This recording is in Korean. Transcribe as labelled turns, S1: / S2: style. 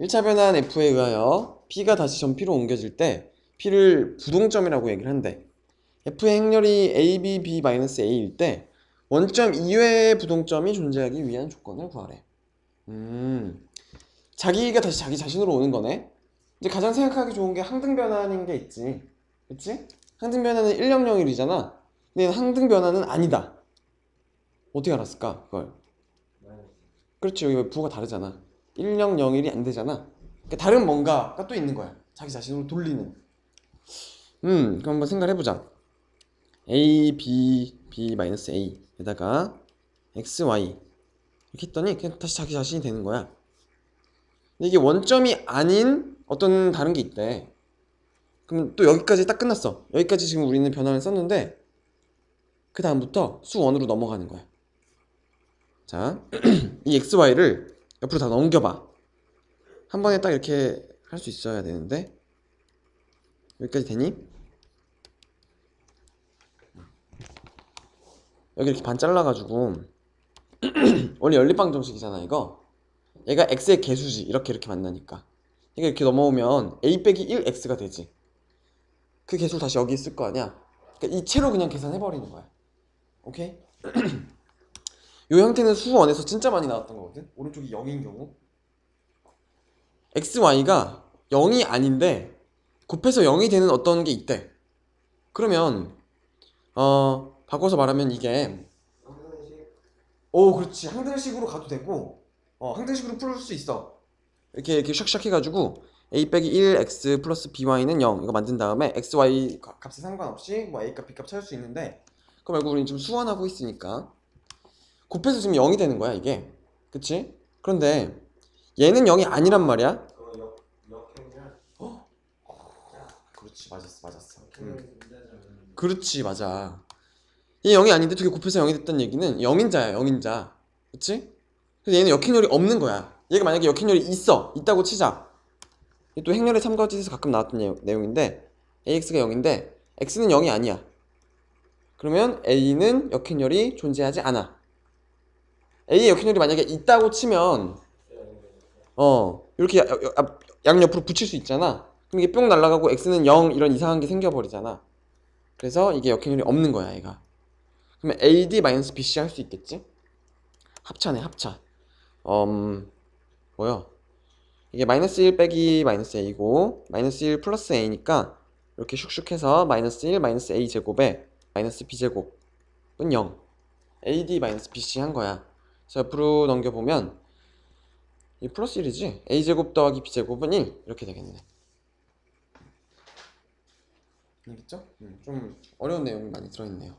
S1: 1차 변환 F에 의하여 P가 다시 전 P로 옮겨질 때 P를 부동점이라고 얘기를 한대. F의 행렬이 A, B, B-A일 때 원점 이외의 부동점이 존재하기 위한 조건을 구하래. 음, 자기가 다시 자기 자신으로 오는 거네. 이제 가장 생각하기 좋은 게 항등 변환인 게 있지. 그치? 항등 변환은 100일이잖아. 근데 항등 변환은 아니다. 어떻게 알았을까? 그걸. 그렇지. 여기 부호가 다르잖아. 1001이 안 되잖아. 그러니까 다른 뭔가가 또 있는 거야. 자기 자신으로 돌리는. 음, 그럼 한번 생각을 해보자. a, b, b 마이너스 a 에다가 x, y 이렇게 했더니 그냥 다시 자기 자신이 되는 거야. 근데 이게 원점이 아닌 어떤 다른 게 있대. 그럼 또 여기까지 딱 끝났어. 여기까지 지금 우리는 변환을 썼는데 그 다음부터 수 원으로 넘어가는 거야. 자, 이 x, y를 옆으로 다 넘겨봐. 한 번에 딱 이렇게 할 수 있어야 되는데. 여기까지 되니? 여기 이렇게 반 잘라가지고. 원래 연립방 정식이잖아 이거. 얘가 x의 개수지 이렇게 이렇게 만나니까. 얘가 이렇게 넘어오면 a 빼기 1 x가 되지. 그 개수를 다시 여기 쓸거 아니야. 그러니까 이 채로 그냥 계산해버리는 거야. 오케이? 이 형태는 수원에서 진짜 많이 나왔던 거거든? 오른쪽이 0인 경우. X, y가 0이 아닌데 곱해서 0이 되는 어떤 게 있대. 그러면 어 바꿔서 말하면 이게 오 그렇지. 항등식으로 가도 되고 어 항등식으로 풀 수 있어. 이렇게 이렇게 샥샥 해가지고 a 빼기 1 x 플러스 by는 0 이거 만든 다음에 x, y 가- 값에 상관없이 뭐 a 값, b 값 찾을 수 있는데 그거 말고 우리는 지금 수완하고 있으니까 곱해서 지금 0이 되는 거야 이게. 그치? 그런데 얘는 0이 아니란 말이야. 그렇지 맞았어 맞았어. 음. 그렇지 맞아. 얘 0이 아닌데 두 개 곱해서 0이 됐다는 얘기는 0인자야 0인자. 그치? 그래서 얘는 역행렬이 없는 거야. 얘가 만약에 역행렬이 있어 있다고 치자. 또 행렬의 삼가지에서 가끔 나왔던 내용- 내용인데 ax가 0인데 x는 0이 아니야. 그러면 a는 역행렬이 존재하지 않아 a의 역행렬이 만약에 있다고 치면 어 이렇게 양옆으로 붙일 수 있잖아. 그럼 이게 뿅 날아가고 x는 0 이런 이상한 게 생겨버리잖아. 그래서 이게 역행렬이 없는 거야 얘가. 그러면 AD-BC 할 수 있겠지? 합차네 합차. 음 뭐야? 이게 마이너스 1 빼기 마이너스 a고 마이너스 1 플러스 a니까 이렇게 슉슉 해서 마이너스 1 마이너스 a 제곱에 마이너스 b 제곱은 0 AD 마이너스 BC 한 거야 그래서 옆으로 넘겨보면 이 플러스 1이지? A 제곱 더하기 b 제곱은 1 이렇게 되겠네. 알겠죠? 음, 좀 어려운 내용이 많이 들어있네요